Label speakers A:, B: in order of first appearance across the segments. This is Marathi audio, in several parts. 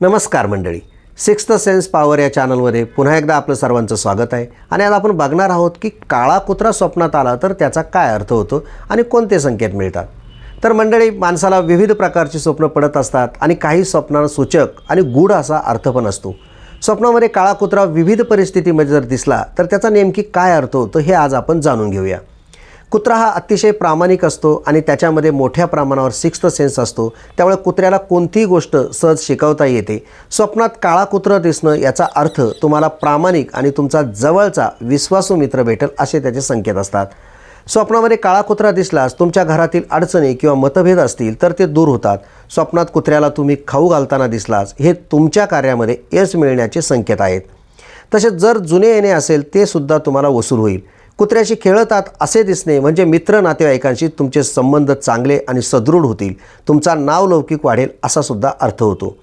A: नमस्कार मंडळी. सिक्स्थ सेन्स पॉवर या चॅनलमध्ये पुन्हा एकदा आपलं सर्वांचं स्वागत आहे. आणि आज आपण बघणार आहोत की काळा कुत्रा स्वप्नात आला तर त्याचा काय अर्थ होतो आणि कोणते संकेत मिळतात? तर मंडळी माणसाला विविध प्रकारची स्वप्न पडत असतात आणि काही स्वप्नांना सूचक आणि गूढ असा अर्थ पण असतो. स्वप्नामध्ये काळा कुत्रा विविध परिस्थितीमध्ये जर दिसला तर त्याचा नेमकी काय अर्थ होतो हे आज आपण जाणून घेऊया. कुत्रा हा अतिशय प्रामाणिक असतो आणि त्याच्यामध्ये मोठ्या प्रमाणावर सिक्स्थ सेन्स असतो. त्यामुळे कुत्र्याला कोणतीही गोष्ट सहज शिकवता येते. स्वप्नात काळा कुत्रा दिसणं याचा अर्थ तुम्हाला प्रामाणिक आणि तुमचा जवळचा विश्वासू मित्र भेटेल असे त्याचे संकेत असतात. स्वप्नामध्ये काळा कुत्रा दिसलास तुमच्या घरातील अडचणी किंवा मतभेद असतील तर ते दूर होतात. स्वप्नात कुत्र्याला तुम्ही खाऊ घालताना दिसलास हे तुमच्या कार्यामध्ये यश मिळण्याचे संकेत आहेत. तसेच जर जुने येणे असेल ते सुद्धा तुम्हाला वसूल होईल. कुत्र्याशी खेळतात असे दिसणे म्हणजे मित्र नातेवाईकांशी तुमचे संबंध चांगले आणि सदृढ होतील. तुमचा नावलौकिक वाढेल असा सुद्धा अर्थ होतो.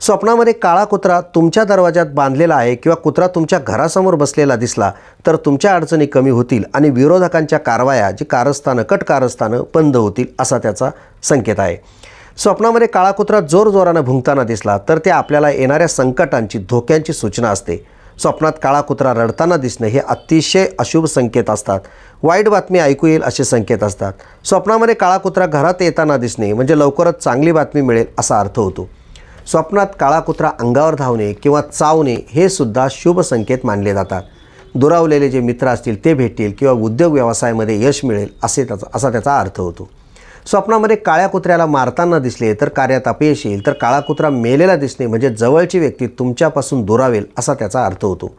A: स्वप्नामध्ये काळा कुत्रा तुमच्या दरवाजात बांधलेला आहे किंवा कुत्रा तुमच्या घरासमोर बसलेला दिसला तर तुमच्या अडचणी कमी होतील आणि विरोधकांच्या कारवाया जी कारस्थानं कट कारस्थानं बंद होतील असा त्याचा संकेत आहे. स्वप्नामध्ये काळा कुत्रा जोरजोरानं भुंकताना दिसला तर ते आपल्याला येणाऱ्या संकटांची धोक्यांची सूचना असते. स्वप्नात काळा कुत्रा रडताना दिसणे हे अतिशय अशुभ संकेत असतात. वाईट बातमी ऐकू येईल असे संकेत असतात. स्वप्नामध्ये काळा कुत्रा घरात येताना दिसणे म्हणजे लवकरच चांगली बातमी मिळेल असा अर्थ होतो. स्वप्नात काळा कुत्रा अंगावर धावणे किंवा चावणे हे सुद्धा शुभ संकेत मानले जातात. दुरावलेले जे मित्र असतील ते भेटतील किंवा उद्योग व्यवसायामध्ये यश मिळेल असे त्याचा असा त्याचा अर्थ होतो. स्वप्नामध्ये काळ्या कुत्र्याला मारताना दिसले तर कार्यात अपयश येईल. तर काळा कुत्रा मेलेला दिसणे म्हणजे जवळची व्यक्ती तुमच्यापासून दुरावेल असा त्याचा अर्थ होतो.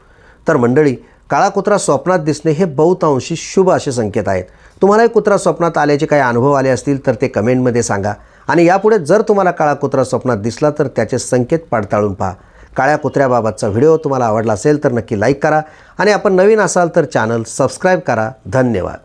A: तर मंडळी काळा कुत्रा स्वप्नात दिसणे हे बहुतांशी शुभ असे संकेत आहेत. तुम्हालाही कुत्रा स्वप्नात आल्याचे काही अनुभव आले असतील तर ते कमेंटमध्ये सांगा. आणि यापुढे जर तुम्हाला काळा कुत्रा स्वप्नात दिसला तर त्याचे संकेत पडताळून पहा. काळ्या कुत्र्याबाबतचा व्हिडिओ तुम्हाला आवडला असेल तर नक्की लाईक करा. आणि आपण नवीन असाल तर चॅनल सबस्क्राईब करा. धन्यवाद.